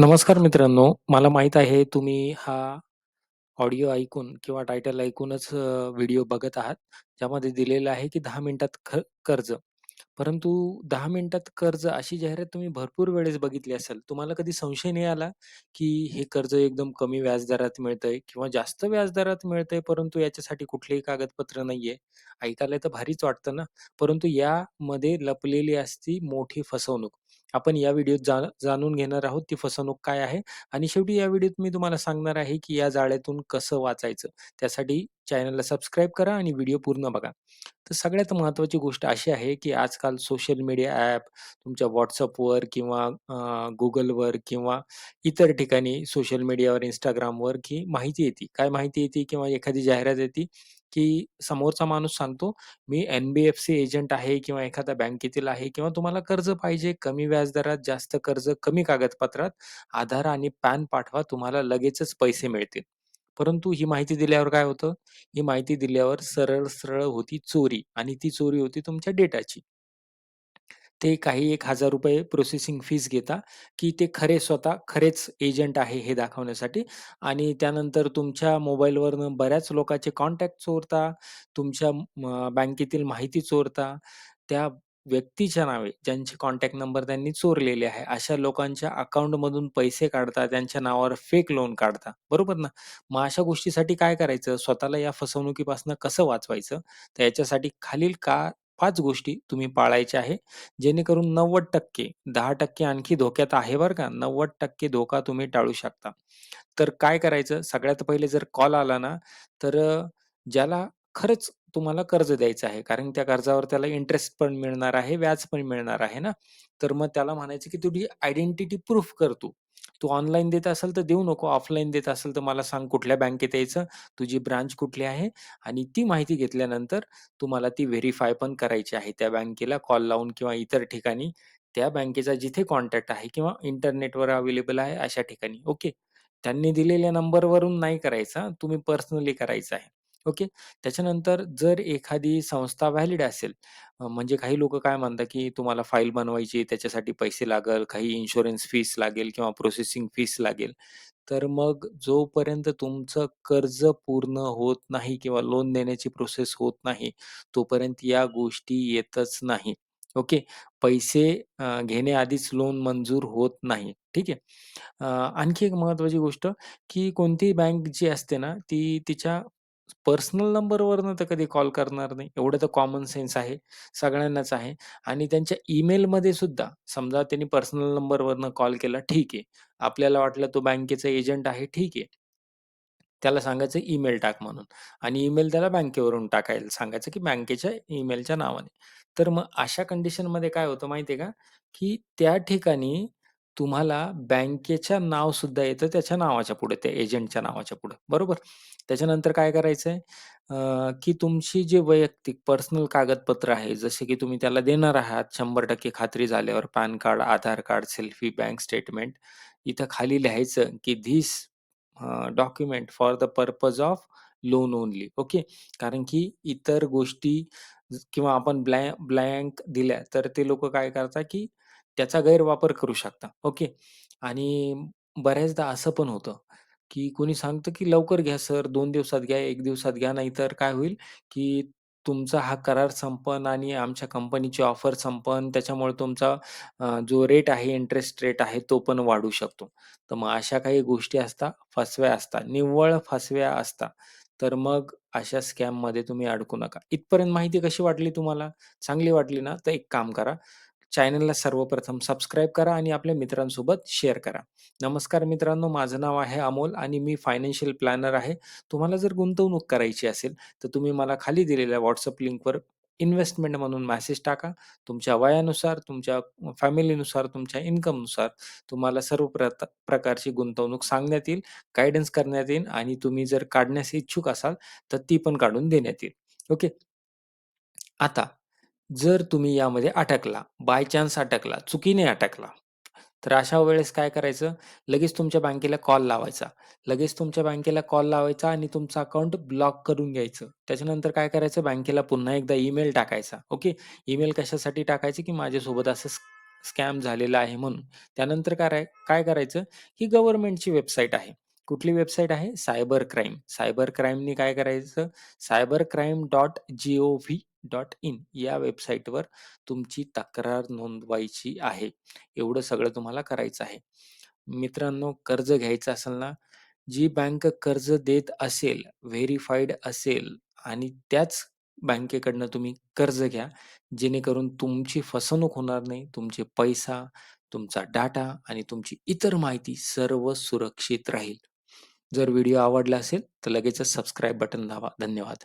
नमस्कार मित्रांनो. मला माहीत आहे तुम्ही हा ऑडिओ ऐकून किंवा टायटल ऐकूनच अ, व्हिडिओ बघत आहात. ज्यामध्ये दिलेलं आहे की 10 मिनिटात ख कर्ज. परंतु 10 मिनिटात कर्ज अशी जाहिरात तुम्ही भरपूर वेळेस बघितली असेल. तुम्हाला कधी संशय नाही आला, की हे कर्ज एकदम कमी व्याजदरात मिळतंय किंवा जास्त व्याजदरात मिळतंय, परंतु याच्यासाठी कुठलेही कागदपत्र नाहीये. ऐकायला तर भारीच वाटतं ना, परंतु यामध्ये लपलेली असती मोठी फसवणूक. आपण या व्हिडिओत जा जाणून घेणार आहोत ती फसवणूक काय आहे आणि शेवटी या व्हिडिओत मी तुम्हाला सांगणार आहे, की या जाळ्यातून कसं वाचायचं. त्यासाठी चॅनलला सबस्क्राईब करा आणि व्हिडिओ पूर्ण बघा. तर सगळ्यात महत्त्वाची गोष्ट अशी आहे, की आजकाल सोशल मीडिया ॲप तुमच्या व्हॉट्सअपवर किंवा गुगलवर किंवा इतर ठिकाणी सोशल मीडियावर इंस्टाग्रामवर की माहिती येते. काय माहिती येते किंवा एखादी जाहिरात येते, की समोरचा माणूस सांगतो, "मी एन-बी-एफ-सी एजंट आहे किंवा एखाद्या बँकेतील आहे किंवा तुम्हाला कर्ज पाहिजे कमी व्याजदरात, जास्त कर्ज, कमी कागदपत्रात, आधार आणि पॅन पाठवा, तुम्हाला लगेचच पैसे मिळतील." परंतु ही माहिती दिल्यावर काय होतं? ही माहिती दिल्यावर सरळ-सरळ होती चोरी आणि ती चोरी होती तुमच्या डेटाची. ते काही ₹1000 प्रोसेसिंग फीज घेता, की ते खरे स्वतः खरेच एजंट आहे हे दाखवण्यासाठी आणि त्यानंतर तुमच्या मोबाईलवरनं बऱ्याच लोकांचे कॉन्टॅक्ट चोरता, तुमच्या म बँकेतील माहिती चोरता, त्या व्यक्तीच्या नावे ज्यांचे कॉन्टॅक्ट नंबर त्यांनी चोरलेले आहे, अशा लोकांच्या अकाउंटमधून पैसे काढता, त्यांच्या नावावर फेक लोन काढता, बरोबर ना? मग अशा गोष्टीसाठी काय करायचं? स्वतःला या फसवणुकीपासून कसं वाचवायचं? तर याच्यासाठी खालील का पाच गोष्टी तुम्ही पाळायच्या आहे. जेणेकरून 90% 10% आणखी धोक्यात आहे बरं का. 90% धोका तुम्ही टाळू शकता. तर काय करायचं? सगळ्यात पहिले जर कॉल आला ना, तर अ, ज्याला खरंच तुम्हाला कर्ज द्यायचं आहे. कारण त्या कर्जावर त्याला इंटरेस्ट पण मिळणार आहे, व्याज पण मिळणार आहे ना. तर मग त्याला म्हणायचं की तुझी आयडेंटिटी प्रूफ कर तू. तू ऑनलाईन देत असेल तर देऊ नको. ऑफलाईन देत असेल तर मला सांग कुठल्या बँकेत यायचं, तुझी ब्रांच कुठली आहे आणि ती माहिती घेतल्यानंतर तुम्हाला ती व्हेरिफाय पण करायची आहे. त्या बँकेला कॉल लावून किंवा इतर ठिकाणी त्या बँकेचा जिथे कॉन्टॅक्ट आहे किंवा इंटरनेटवर अवेलेबल आहे अशा ठिकाणी. ओके. त्यांनी दिलेल्या नंबरवरून नाही करायचा हां, तुम्ही पर्सनली करायचं आहे. ओके. त्याच्यानंतर जर एखादी संस्था व्हॅलिड असेल, अ, म्हणजे काही लोकं काय म्हणतात, की तुम्हाला फाईल बनवायची त्याच्यासाठी पैसे लागेल, काही इन्शुरन्स फीस लागेल किंवा प्रोसेसिंग फीस लागेल. तर मग जोपर्यंत तुमचं कर्ज पूर्ण होत नाही किंवा लोन देण्याची प्रोसेस होत नाही, तोपर्यंत या गोष्टी येतच नाही. ओके. पैसे अ, घेण्याआधीच लोन मंजूर होत नाही. ठीक आहे. अ, आणखी एक महत्त्वाची गोष्ट, की कोणतीही बँक जी असते ना, ती तिच्या पर्सनल नंबरवरनं तर कधी कॉल करणार नाही. एवढं तर कॉमन सेन्स आहे. सगळ्यांनाच आहे आणि त्यांच्या ईमेलमध्ये सुद्धा समजा त्यांनी पर्सनल नंबरवरनं कॉल केला, ठीक आहे. आपल्याला वाटलं तो बँकेचा एजंट आहे, ठीक आहे. त्याला सांगायचं ईमेल टाक म्हणून आणि ईमेल त्याला बँकेवरून टाकायला सांगायचं, की बँकेच्या ईमेलच्या नावाने. तर मग अशा कंडिशनमध्ये काय होतं माहिती आहे का, की त्या ठिकाणी तुम्हाला बँकेच्या नाव सुद्धा येतं त्याच्या नावाच्या पुढे, त्या एजंटच्या नावाच्या पुढे, बरोबर? त्याच्यानंतर काय करायचंय अ, की तुमची जी वैयक्तिक पर्सनल कागदपत्र आहे, जसे की तुम्ही त्याला देणार आहात 100% खात्री झाल्यावर PAN card, Aadhaar card, selfie, bank statement. इथं खाली लिहायचं, की this document for the purpose of loan only. Okay. कारण की इतर गोष्टी किंवा आपण ब्लॅ ब्लँक दिल्या, तर ते लोकं काय करतात, की त्याचा गैरवापर करू शकता ओके. आणि बऱ्याचदा असं पण होतं, की कोणी सांगतं, की "लवकर घ्या सर, 2 दिवसात घ्या, 1 दिवसात घ्या." नाहीतर काय होईल, की तुमचा हा करार संपन आणि आमच्या कंपनीची ऑफर संपन. त्याच्यामुळे तुमचा अ, जो रेट आहे, इंटरेस्ट रेट आहे, तो पण वाढू शकतो. तर मग अशा काही गोष्टी असतात, फसव्या असतात, निव्वळ फसव्या असतात. तर मग अशा स्कॅममध्ये तुम्ही अडकू नका. इथपर्यंत माहिती कशी वाटली तुम्हाला? चांगली वाटली ना? तर एक काम करा, चॅनलला सर्वप्रथम सबस्क्राईब करा आणि आपल्या मित्रांसोबत शेअर करा. नमस्कार मित्रांनो, माझं नाव आहे अमोल आणि मी फायनान्शियल प्लॅनर आहे. तुम्हाला जर गुंतवणूक करायची असेल, तर तुम्ही मला खाली दिलेल्या WhatsApp लिंकवर इन्व्हेस्टमेंट म्हणून मेसेज टाका. तुमच्या वयानुसार, तुमच्या फॅमिलीनुसार, तुमच्या इन्कमनुसार तुम्हाला सर्व प्रत प्रकारची गुंतवणूक सांगण्यात येईल, गाईडन्स करण्यात येईल आणि तुम्ही जर काढण्यास इच्छुक असाल, तर ती पण काढून देण्यात येईल. ओके. आता जर तुम्ही यामध्ये अटकला, बाय चान्स अटकला, चुकीने अटकला, तर अशा वेळेस काय करायचं? लगेच तुमच्या बँकेला कॉल लावायचा. लगेच तुमच्या बँकेला कॉल लावायचा आणि तुमचं अकाउंट ब्लॉक करून घ्यायचं. त्याच्यानंतर काय करायचं? बँकेला पुन्हा एकदा ईमेल टाकायचा. ओके. ईमेल कशासाठी टाकायचं? की माझ्यासोबत असं स्कॅम झालेला आहे म्हणून. त्यानंतर काय काय करायचं, की गव्हर्नमेंटची वेबसाईट आहे. कुठली वेबसाईट आहे? Cyber crime. सायबर क्राईमनी काय करायचं? डॉट इन या वेबसाईटवर तुमची तक्रार नोंदवायची आहे. एवढं सगळं तुम्हाला करायचं आहे. मित्रांनो, कर्ज घ्यायचं असेल ना, जी बँक कर्ज देत असेल, व्हेरिफाईड असेल आणि त्याच बँकेकडनं तुम्ही कर्ज घ्या. जेणेकरून तुमची फसवणूक होणार नाही. तुमचे पैसा, तुमचा डाटा आणि तुमची इतर माहिती सर्व सुरक्षित राहील. जर व्हिडिओ आवडला असेल, तर लगेचच सबस्क्राईब बटन दाबा. धन्यवाद.